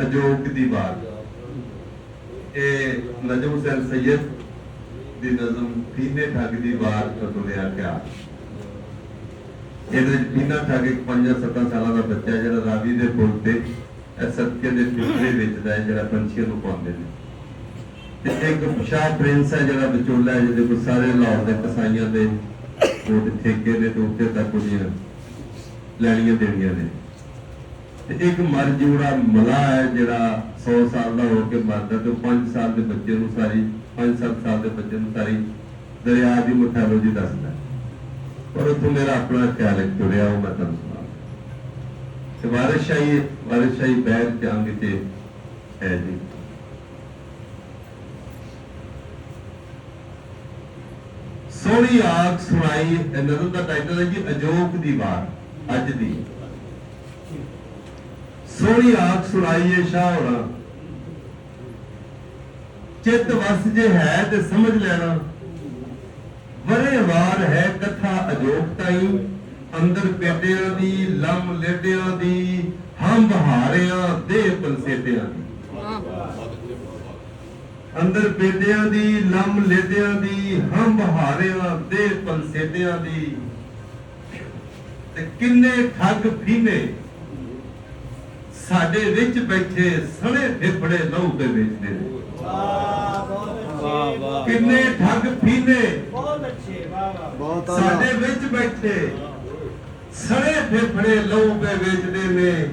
ਅਜੋਕ ਦੀ ਬਾਤ। ਇਹ ਨਜਮ ਹੁਸੈਨ ਸੈਦ ਦੀ ਨਜ਼ਮ ਪੀਨੇ ਠੱਗ ਦੀ ਬਾਤ ਤੋਂ ਗਿਆ। ਇਹਦੇ ਵਿੱਚ ਪੀਨਾ ਠੱਗ ਇੱਕ 5-7 ਸਾਲਾਂ ਦਾ ਬੱਚਾ ਜਿਹੜਾ ਰਾਵੀ ਦੇ ਪੁੱਲ ਤੇ ਇਹ ਸਤਕੇ ਦੇ ਪਿਛਲੇ ਵੇਚਦਾ ਹੈ, ਜਿਹੜਾ ਪੰਛੀਆਂ ਨੂੰ ਪਾਉਂਦੇ ਨੇ। ਤੇ ਇੱਕ ਸ਼ਾਹ ਪ੍ਰਿੰਸ ਹੈ, ਜਿਹੜਾ ਵਿਚੋਲਾ ਹੈ, ਜਿਹਦੇ ਕੋਲ ਸਾਰੇ ਲਾਹੌਰ ਦੇ ਕਸਾਈਆਂ ਦੇ ਕੋਟ ਠੇਕੇ ਦੇ ਤੇ ਤੱਕ ਉਹਦੀਆਂ ਲੈਣੀਆਂ ਦੇਣੀਆਂ ਨੇ। ਤੇ ਇੱਕ ਮਰ ਜੂੜਾ ਮਲਾ ਹੈ ਜਿਹੜਾ 100 ਸਾਲ ਦਾ ਹੋ ਕੇ ਮਰਦਾ ਤੇ 5 ਸਾਲ ਦੇ ਬੱਚੇ ਨੂੰ ਸਾਰੀ 5-7 ਸਾਲ ਦੇ ਬੱਚੇ ਨੂੰ ਸਾਰੀ ਦਰਿਆ ਦੀ ਮੁਠਾਲੋਜੀ ਦੱਸਦਾ ਪਰ ਉੱਥੋਂ ਮੇਰਾ ਆਪਣਾ ਖਿਆਲ ਇੱਕ ਜੁੜਿਆ ਉਹ ਮੈਂ ਤੁਹਾਨੂੰ ਸੁਣਾ ਤੇ ਵਾਰਿਸ਼ਾਹੀ ਵਾਰਿਸ਼ਾਹੀ ਬੈਰ ਜੰਗ ਤੇ ਹੈ ਜੀ। ਸੋਹਣੀ ਆਖ ਸੁਣਾਈ, ਇਹ ਨਜ਼ਰ ਦਾ ਟਾਈਟਲ ਹੈ ਜੀ, ਅਜੋਕ ਦੀ ਵਾਰ, ਅੱਜ ਦੀ। ਸੋਹਣੀ ਆਖ ਸੁਣਾਈਏ ਸ਼ਾਹ ਹੋਣਾ। ਚਿੱਤ ਵਸ ਜੇ ਹੈ ਤੇ ਸਮਝ ਲੈਣਾ। ਵਰੇ ਵਾਰ ਹੈ ਕਥਾ ਅਜੋਕ ਅੰਦਰ ਪੇਟਿਆਂ ਦੀ, ਲੰਮ ਲੇਟਿਆਂ ਦੀ ਹਮ ਬਹਾਰਿਆਂ ਦੇ ਪਲਸੇਟਿਆਂ ਦੀ। ਅੰਦਰ ਪੇਟਿਆਂ ਦੀ, ਲੰਮ ਲੇਟਿਆਂ ਦੀ ਹਮ ਬਹਾਰਿਆਂ ਦੇ ਪਲਸੇਟਿਆਂ ਦੀ। ਤੇ ਕਿੰਨੇ ਠੱਗ ਫੀਨੇ ਸਾਡੇ ਵਿੱਚ ਬੈਠੇ ਸਣੇ ਫੇਫੜੇ ਲਹੂ ਦੇ ਵੇਚਦੇ ਨੇ। ਵਾਹ ਬਹੁਤ ਵਾਹ। ਕਿੰਨੇ ਠੱਗ ਫੀਨੇ। ਬਹੁਤ ਅੱਛੇ ਵਾਹ ਵਾਹ ਬਹੁਤ ਸਾਡੇ ਵਿੱਚ ਬੈਠੇ ਸੜੇ ਫੇਫੜੇ ਲਹੂ ਕੇ ਵੇਚਦੇ ਨੇ।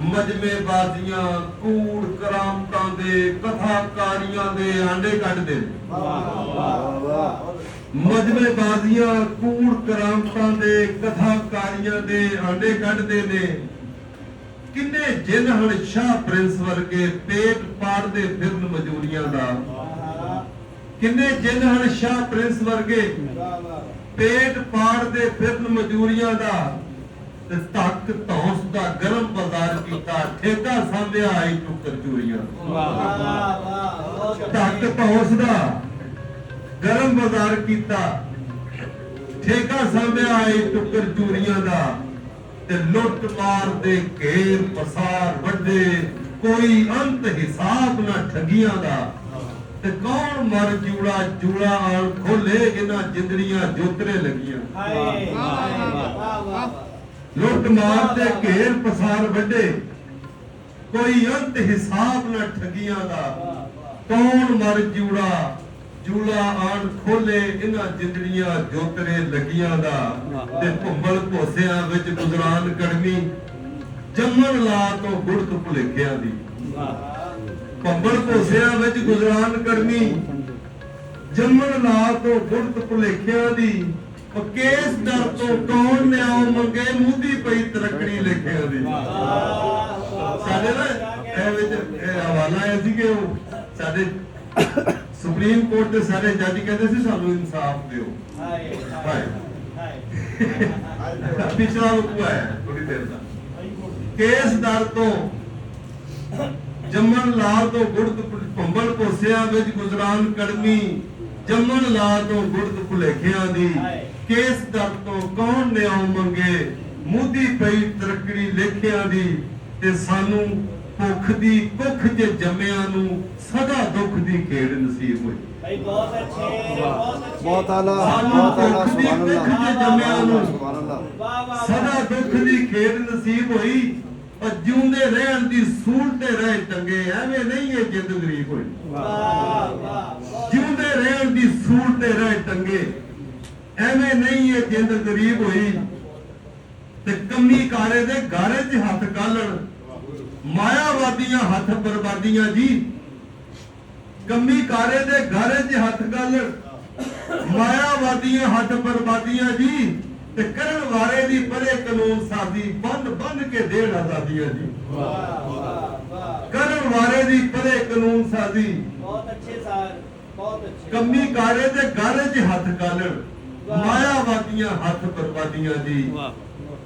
ਮਜਮੇ ਬਾਜ਼ੀਆਂ ਕੂੜ ਕਰਾਮਤਾਂ ਦੇ, ਕਥਾਕਾਰੀਆਂ ਦੇ ਆਂਡੇ ਕੱਢਦੇ ਨੇ। ਵਾਹ ਵਾਹ ਵਾਹ ਮਜਮੇ ਬਾਜ਼ੀਆਂ ਕੂੜ ਕਰਾਮਤਾਂ ਦੇ, ਕਥਾਕਾਰੀਆਂ ਦੇ ਆਂਡੇ ਕੱਢਦੇ ਨੇ। ਕਿੰਨੇ ਜਿਨ ਹਨ ਸ਼ਾਹ ਪ੍ਰਿੰਸ ਵਰਗੇ ਪੇਟ ਪਾੜਦੇ ਫਿਰਨ ਮਜੂਰੀਆਂ ਦਾ? ਕਿੰਨੇ ਜਿਨ ਹਨ ਸ਼ਾਹ ਪ੍ਰਿੰਸ ਵਰਗੇ ਪੇਟ ਪਾੜਦੇ ਫਿਰਨ ਮਜੂਰੀਆਂ ਦਾ? ਤੇ ਤੱਕ ਧੌਂਸ ਦਾ ਗਰਮ ਬਾਜ਼ਾਰ ਕੀਤਾ, ਠੇਕਾ ਸਾਂਭਿਆ ਆਈ ਟੁੱਕਰ ਚੂਰੀਆਂ। ਵਾਹ ਵਾਹ ਤੱਕ ਧੌਂਸ ਦਾ ਗਰਮ ਬਾਜ਼ਾਰ ਕੀਤਾ, ਠੇਕਾ ਸਾਂਭਿਆ ਆਈ ਟੁੱਕਰ ਚੂਰੀਆਂ ਦਾ। ਤੇ ਲੁੱਟ ਮਾਰ ਦੇ ਘੇਰ ਪਸਾਰ ਵੱਡੇ, ਕੋਈ ਅੰਤ ਹਿਸਾਬ ਨਾ ਠੱਗੀਆਂ ਦਾ। ਤੇ ਕੌਣ ਮਰ ਜੂੜਾ ਜੂੜਾ ਆਣ ਖੋਲੇ ਇਹਨਾਂ ਜਿੰਦੜੀਆਂ ਜੋਤਰੇ ਲੱਗੀਆਂ। ਹਾਏ ਵਾਹ ਲੁੱਟ ਮਾਰ ਦੇ ਘੇਰ ਪਸਾਰ ਵੱਡੇ, ਕੋਈ ਅੰਤ ਹਿਸਾਬ ਨਾ ਠੱਗੀਆਂ ਦਾ। ਕੌਣ ਮਰ ਜੂੜਾ ਜੂੜਾ ਆਣ ਖੋਲੇ, ਇਹਨਾਂ ਜਿੰਦੜੀਆਂ ਜੋਤਰੇ ਲੱਗੀਆਂ ਦਾ ਤੇ ਭੁੰਬਲ ਭੋਸਿਆਂ ਵਿੱਚ ਗੁਜ਼ਰਾਨ ਕਰਮੀ ਜੰਮਣ ਲਾ ਤੋਂ ਗੁੜਤ ਭੁਲੇਖਿਆਂ ਦੀ। ਭੰਬਲ ਭੋਸਿਆਂ ਵਿੱਚ ਗੁਜ਼ਰਾਨ ਕਰਨੀ ਜੰਮਣ ਲਾ ਤੋਂ ਗੁਰਤ ਭੁਲੇਖਿਆਂ ਦੀ। ਉਹ ਦਰ ਤੋਂ ਕੌਣ ਨਿਆਉ ਮੰਗੇ ਮੂਦੀ ਪਈ ਤਰਕੜੀ ਲਿਖਿਆ ਦੀ। ਸਾਡੇ ਨਾ, ਇਹ ਵਿੱਚ ਇਹ ਹਵਾਲਾ ਹੈ ਸੀ ਕਿ ਉਹ। ਸਾਡੇ ਸੁਪਰੀਮ ਕੋਰਟ ਦੇ ਸਾਰੇ ਜੱਜ ਕਹਿੰਦੇ ਸੀ ਸਾਨੂੰ ਇਨਸਾਫ ਦਿਓ। ਹਾਏ ਹਾਏ। ਹਾਏ। ਪਿਛਲਾ ਹੁਕਮ ਹੈ ਥੋੜੀ ਦੇਰ ਦਾ। ਕੇਸ ਦਰ ਤੋਂ ਜੰਮਣ ਲਾ ਤੋਂ ਗੁਰਦ ਭੰਬਲ ਕੋਸਿਆਂ ਵਿੱਚ ਗੁਜ਼ਰਾਨ ਕਰਮੀ ਜੰਮਣ ਲਾ ਤੋਂ ਗੁਰਦ ਭੁਲੇਖਿਆਂ ਦੀ। ਕੇਸ ਦਰ ਤੋਂ ਕੌਣ ਨਿਆਉ ਮੰਗੇ? ਮੂਦੀ ਪਈ ਤਰਕੜੀ ਲੇਖਿਆਂ ਦੀ ਤੇ ਸਾਨੂੰ ਭੁੱਖ ਦੀ ਕੁੱਖ ਚ ਜੰਮਿਆਂ ਨੂੰ ਸਦਾ ਦੁੱਖ ਦੀ ਖੇਡ ਨਸੀਬ ਹੋਈ। ਭਾਈ ਬਹੁਤ ਅੱਛੇ ਬਹੁਤ ਅੱਛੇ। ਬਹੁਤ ਆਲਾ ਸਾਨੂੰ ਬਹੁਤ ਆਲਾ ਭੁੱਖ ਸੁਭਾਨ ਚ ਜੰਮਿਆਂ ਨੂੰ ਸੁਭਾਨ ਅੱਲਾਹ ਵਾਹ। ਵਾਹ ਸਦਾ ਦੁੱਖ ਦੀ ਖੇਡ ਨਸੀਬ ਹੋਈ ਪਰ ਜਿਉਂਦੇ ਰਹਿਣ ਦੀ ਸੂਲ ਤੇ ਰਹਿ ਟੰਗੇ ਐਵੇਂ ਨਹੀਂ ਇਹ ਜਿੰਦ ਗਰੀਬ ਹੋਈ। ਵਾਹ ਵਾਹ ਜਿਉਂਦੇ ਰਹਿਣ ਦੀ ਸੂਲ ਤੇ ਰਹਿ ਟੰਗੇ ਐਵੇਂ ਨਹੀਂ ਇਹ ਜਿੰਦ ਗਰੀਬ ਹੋਈ। ਤੇ ਕੰਮੀ ਕਾਰੇ ਦੇ ਗਾਰੇ 'ਚ ਹੱਥ ਕਾਲਣ ਮਾਇਆਵਾਦੀਆਂ ਹੱਥ ਬਰਬਾਦੀਆਂ ਜੀ। ਕੰਮੀ ਕਾਰੇ ਦੇ ਗਾਰੇ 'ਚ ਹੱਥ ਕਾਲਣ ਮਾਇਆਵਾਦੀਆਂ ਹੱਥ ਬਰਬਾਦੀਆਂ ਜੀ। ਤੇ ਕਰਨ ਵਾਰੇ ਦੀ ਪਰੇ ਕਾਨੂੰਨ ਸਾਦੀ ਬੰਨ ਬੰਨ ਕੇ ਦੇਣ ਆਜ਼ਾਦੀਆਂ ਜੀ। ਵਾਹ ਵਾਹ ਕਰਨ ਵਾਰੇ ਦੀ ਪਰੇ ਕਾਨੂੰਨ ਸਾਦੀ ਬਹੁਤ ਅੱਛੇ ਸਰ ਬਹੁਤ ਅੱਛੇ। ਕੰਮੀ ਕਾਰੇ ਤੇ ਗਾਰੇ 'ਚ ਹੱਥ ਕਾਲਣ ਮਾਇਆਵਾਦੀਆਂ ਹੱਥ ਬਰਬਾਦੀਆਂ ਜੀ।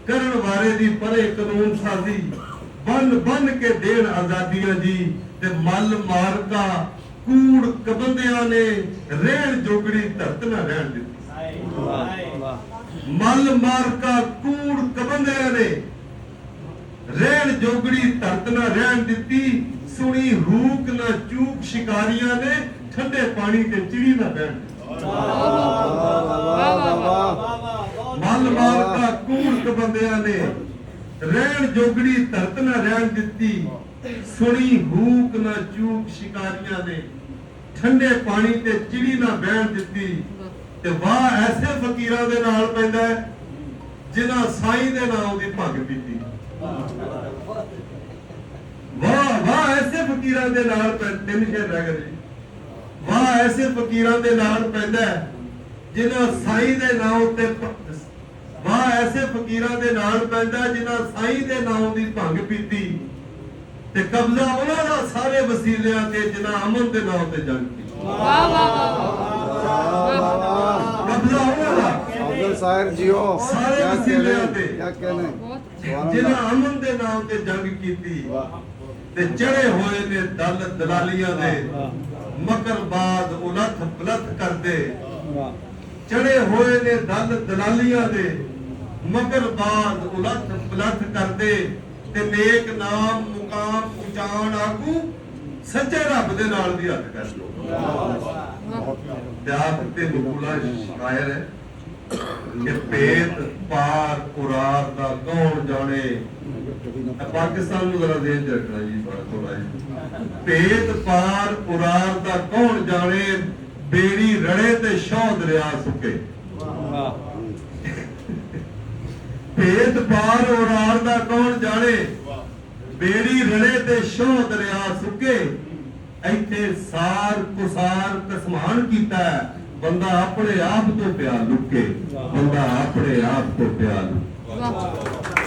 ਕਰਨ ਵਾਰੇ ਦੀ ਪਰੇ ਕਾਨੂੰਨ ਸਾਜ਼ੀ ਬੰਨ ਬੰਨ ਕੇ ਦੇਣ ਆਜ਼ਾਦੀਆਂ ਜੀ ਤੇ ਮਲ ਮਾਰਕਾ ਕੂੜ ਕਬੰਦਿਆਂ ਨੇ ਰਹਿਣ ਜੋਗੜੀ ਧਰਤ ਨਾ ਰਹਿਣ ਦਿੱਤੀ ਮਲ ਮਾਰਕਾ ਕੂੜ ਕਬੰਦਿਆਂ ਨੇ ਰਹਿਣ ਜੋਗੜੀ ਧਰਤ ਨਾ ਰਹਿਣ ਦਿੱਤੀ ਸੁਣੀ ਰੂਕ ਨਾ ਚੂਕ ਸ਼ਿਕਾਰੀਆਂ ਨੇ ਠੰਡੇ ਪਾਣੀ ਤੇ ਚਿੜੀ ਨਾ ਬਹਿਣ ਦਿੱਤੀ। ਮਨ ਮਾਲਕਾ ਕੂੜਕ ਬੰਦਿਆਂ ਨੇ ਰਹਿਣ ਜੋਗੜੀ ਧਰਤ ਨਾ ਰਹਿਣ ਦਿੱਤੀ। ਸੁਣੀ ਹੂਕ ਨਾ ਚੂਕ ਸ਼ਿਕਾਰੀਆਂ ਨੇ। ਠੰਡੇ ਪਾਣੀ ਤੇ ਚਿੜੀ ਨਾ ਬਹਿਣ ਦਿੱਤੀ। ਤੇ ਵਾਹ ਐਸੇ ਫਕੀਰਾਂ ਦੇ ਨਾਲ ਪੈਂਦਾ ਜਿਨ੍ਹਾਂ ਸਾਈਂ ਦੇ ਨਾਮ ਦੀ ਭਗ ਪੀਤੀ ਵਾਹ ਵਾਹ ਐਸੇ ਫਕੀਰਾਂ ਦੇ ਨਾਲ ਪੈ ਤਿੰਨ ਸ਼ੇਰ ਰਹਿ ਗਏ ਵਾਹ ਐਸੇ ਫਕੀਰਾਂ ਦੇ ਨਾਲ ਪੈਂਦਾ ਜਿਨ੍ਹਾਂ ਸਾਈਂ ਦੇ ਨਾਮ ਉੱਤੇ ਵਾ ਐਸੇ ਫਕੀਰਾਂ ਦੇ ਨਾਲ ਪੈਂਦਾ ਜਿਨ੍ਹਾਂ ਸਾਈਂ ਦੇ ਨਾਮ ਦੀ ਭੰਗ ਪੀਤੀ ਤੇ ਕਬਜ਼ਾ ਉਹਨਾਂ ਦਾ ਸਾਰੇ ਵਸੀਲਿਆਂ ਤੇ ਜਿਨ੍ਹਾਂ ਅਮਨ ਦੇ ਨਾਮ ਤੇ ਜੰਗ ਕੀਤੀ। ਵਾਹ ਵਾਹ ਵਾਹ ਸਾਹਿਬ ਜੀਓ। ਸਾਰੇ ਵਸੀਲਿਆਂ ਤੇ। ਕੀ ਕਹਿੰਦੇ? ਜਿਨ੍ਹਾਂ ਅਮਨ ਦੇ ਨਾਮ ਤੇ ਜੰਗ ਕੀਤੀ ਤੇ ਚੜੇ ਹੋਏ ਨੇ ਦਲ ਦਲਾਲੀਆਂ ਦੇ। ਮਕਰਬਾਦ ਉਲਥ ਪਲਥ ਕਰਦੇ। ਚੜੇ ਹੋਏ ਨੇ ਦਲ ਦਲਾਲੀਆਂ ਦੇ ਮਕਰਬਾਦ ਉਲਥ ਪਲਥ ਕਰਦੇ ਤੇ ਨੇਕ ਨਾਮ, ਮੁਕਾਮ ਉਚਾਣ ਆਗੂ ਸੱਚੇ ਰੱਬ ਦੇ ਨਾਲ ਵੀ ਹੱਥ ਕਰ ਲੋ ਪਿਆਰ ਤੇ ਨਿਕੂਲਾ ਸ਼ਾਇਰ ਹੈ। ਕਿ ਭੇਦ ਪਾਰ ਕੁਰਾਰ ਦਾ ਕੌਣ ਜਾਣੇ? ਪਾਕਿਸਤਾਨ ਨੂੰ ਜ਼ਰਾ ਦੇਖ ਚ ਰੱਖਣਾ ਜੀ ਥੋੜਾ ਜੀ ਭੇਦ ਪਾਰ ਕੁਰਾਰ ਦਾ ਕੌਣ ਜਾਣੇ? ਬੇੜੀ ਰੜੇ ਤੇ ਸ਼ੌਹ ਦਰਿਆ ਸੁੱਕੇ। ਭੇਦ ਪਾਰ ਉਰਾਰ ਦਾ ਕੌਣ ਜਾਣੇ? ਬੇੜੀ ਰੜੇ ਤੇ ਸ਼ੌਹ ਦਰਿਆ ਸੁੱਕੇ। ਇੱਥੇ ਸਾਰ ਕੁਸਾਰ ਕਸਮਾਨ ਕੀਤਾ ਬੰਦਾ ਆਪਣੇ ਆਪ ਤੋਂ ਪਿਆ ਲੁਕੇ। ਬੰਦਾ ਆਪਣੇ ਆਪ ਤੋਂ ਪਿਆ ਲੁਕੇ।